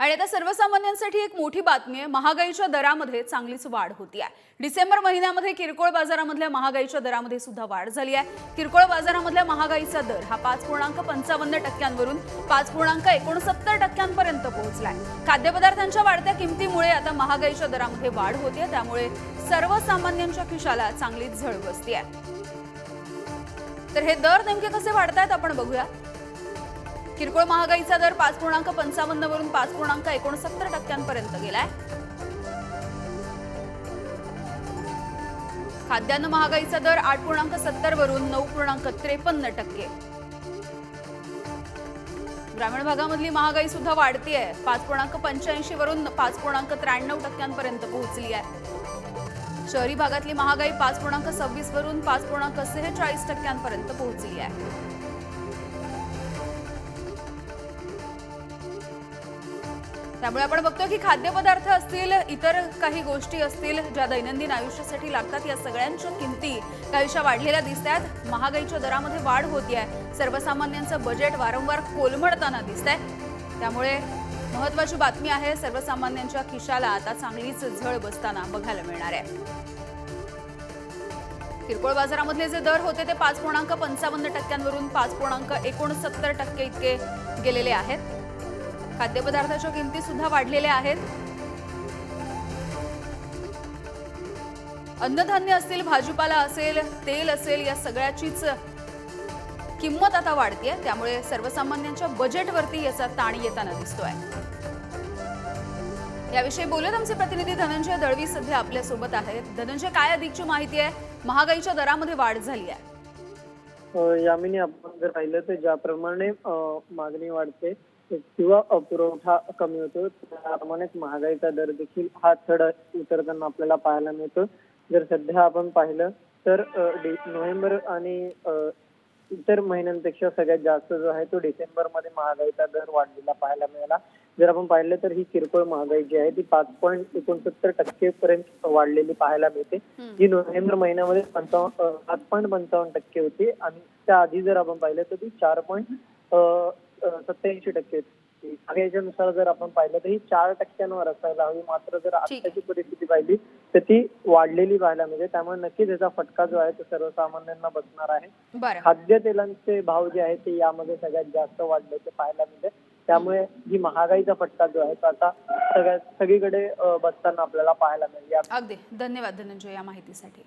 आणि आता सर्वसामान्यांसाठी एक मोठी बातमी आहे. महागाईच्या दरामध्ये चांगलीच वाढ होती आहे डिसेंबर महिन्यामध्ये किरकोळ बाजारामधल्या महागाईच्या दरामध्ये सुद्धा वाढ झाली आहे. किरकोळ बाजारामधल्या महागाईचा दर हा पाच पूर्णांक पंचावन्न टक्क्यांवरून पाच पूर्णांक एकोणसत्तर टक्क्यांपर्यंत पोहोचलाय. खाद्यपदार्थांच्या वाढत्या किमतीमुळे आता महागाईच्या दरामध्ये वाढ होते त्यामुळे सर्वसामान्यांच्या खिशाला चांगलीच झळ बसती आहे तर हे दर नेमके कसे वाढतायत आपण बघूया. किरकोळ महागाईचा दर पाच पूर्णांक पंचावन्न वरून पाच पूर्णांक एकोणसत्तर टक्क्यांपर्यंत गेलाय. खाद्यान्न महागाईचा दर आठ पूर्णांक सत्तर वरून नऊ पूर्णांक त्रेपन्न टक्के. ग्रामीण भागामधली महागाई सुद्धा आहे पाच पूर्णांक पंच्याऐंशी वरून पाच पूर्णांक त्र्याण्णव टक्क्यांपर्यंत पोहोचली आहे शहरी भागातली महागाई पाच पूर्णांक सव्वीस वरून पाच पूर्णांक सेहेचाळीस टक्क्यांपर्यंत पोहोचली आहे त्यामुळे आपण बघतो की खाद्यपदार्थ असतील इतर काही गोष्टी असतील ज्या दैनंदिन आयुष्यासाठी लागतात या सगळ्यांच्या किमती काहीशा वाढलेल्या दिसत आहेत महागाईच्या दरामध्ये वाढ होती आहे सर्वसामान्यांचं बजेट वारंवार कोलमडताना दिसत आहे त्यामुळे महत्वाची बातमी आहे सर्वसामान्यांच्या खिशाला आता चांगलीच झळ बसताना बघायला मिळणार आहे. किरकोळ बाजारामधले जे दर होते ते पाच पूर्णांक पंचावन्न टक्क्यांवरून पाच पूर्णांक एकोणसत्तर टक्के इतके गेलेले आहेत. खाद्यपदार्थाच्या किमती सुद्धा वाढलेल्या आहेत. अन्नधान्य असतील भाजीपाला असेल तेल असेल या सगळ्याचीच किंमत आता वाढतीये. त्यामुळे सर्वसामान्यांच्या बजेटवरती याचा ताण येताना दिसतोय. याविषयी बोलत आमचे प्रतिनिधी धनंजय दळवी सध्या आपल्यासोबत आहेत. धनंजय काय अधिकची माहिती आहे? महागाईच्या दरामध्ये वाढ झाली आहे यामिनी आपण जर पाहिलं तर ज्याप्रमाणे मागणी वाढते किंवा पुरवठा कमी होतो त्याप्रमाणेच महागाईचा दर देखील हा चढ उतरताना आपल्याला पाहायला मिळतो. जर सध्या आपण पाहिलं तर नोव्हेंबर आणि इतर महिन्यांपेक्षा सगळ्यात जास्त जो आहे तो डिसेंबरमध्ये महागाईचा दर वाढलेला पाहायला मिळाला. जर आपण पाहिलं तर ही किरकोळ महागाई जी आहे ती पाच पॉईंट एकोणसत्तर टक्के पर्यंत वाढलेली पाहायला मिळते. जी नोव्हेंबर महिन्यामध्ये पंचावन्न पाच पॉईंट पंचावन्न टक्के होती आणि त्या आधी जर आपण पाहिलं तर ती चार पॉईंट सत्याऐंशी टक्के होती महागाईच्या नुसार जर आपण पाहिलं तर ही चार टक्क्यांवर असायला हवी. मात्र जर आताची परिस्थिती पाहिली तर ती वाढलेली पाहायला मिळते. त्यामुळे नक्कीच याचा फटका जो आहे तो सर्वसामान्यांना बसणार आहे. बरं. खाद्यतेलांचे भाव जे आहेत ते यामध्ये सगळ्यात जास्त वाढल्याचे पाहायला मिळते. त्यामुळे जी महागाईचा फटका जो आहे तो आता सगळ्यात सगळीकडे बसताना आपल्याला पाहायला मिळेल. अगदी. धन्यवाद धनंजय या माहितीसाठी.